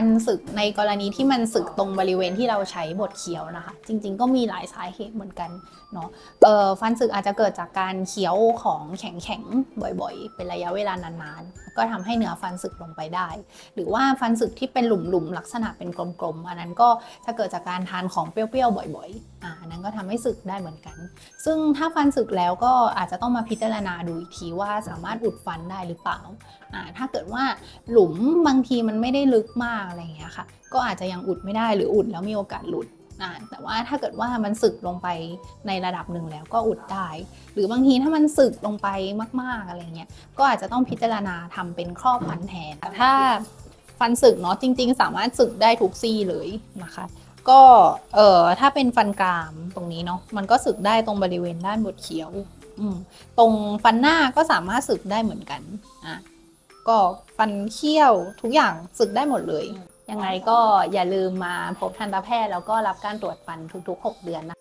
ฟันสึกในกรณีที่มันสึกตรงบริเวณที่เราใช้บดเคี้ยวนะคะ จริงๆ ก็มีหลายสาเหตุเหมือนกันเนาะฟันสึกอาจจะเกิดจากการเคี้ยวของแข็งๆ บ่อยๆ เป็นระยะเวลานานๆ ก็ทำให้เนื้อฟันสึกลงไปได้ หรือว่าฟันสึกที่เป็นหลุมๆ ลักษณะเป็นกลมๆ อันนั้นก็จะเกิดจากการทานของเปรี้ยวๆ บ่อยๆอ่าอันนั้นก็ทำให้สึกได้เหมือนกัน ซึ่งถ้าฟันสึกแล้วก็อาจจะต้องมาพิจารณาดูอีกทีว่าสามารถอุดฟันได้หรือเปล่าอ่าถ้าเกิดว่าหลุมบางทีมันไม่ได้ลึกมากอะไรอย่างเงี้ยค่ะ ก็อาจจะยังอุดไม่ได้หรืออุดแล้วมีโอกาสหลุดอ่าแต่ว่าถ้าเกิดว่ามันสึกลงไปในระดับหนึ่งแล้วก็อุดได้ หรือบางทีถ้ามันสึกลงไปมากๆอะไรเงี้ยก็อาจจะต้องพิจารณาทำเป็นครอบฟันแทนแต่ถ้าฟันสึกเนาะจริง ๆ สามารถสึกได้ทุกซี่เลยนะคะก็เอ่อถ้าเป็นฟันกรามตรงนี้เนาะมันก็สึกได้ตรงบริเวณด้านบดเคี้ยวตรงฟันหน้าก็สามารถสึกได้เหมือนกันอะ ก็ฟันเคี้ยวทุกอย่างสึกได้หมดเลย ยังไงก็อย่าลืมมาพบทันตแพทย์แล้วก็รับการตรวจฟันทุกๆ 6 เดือนนะ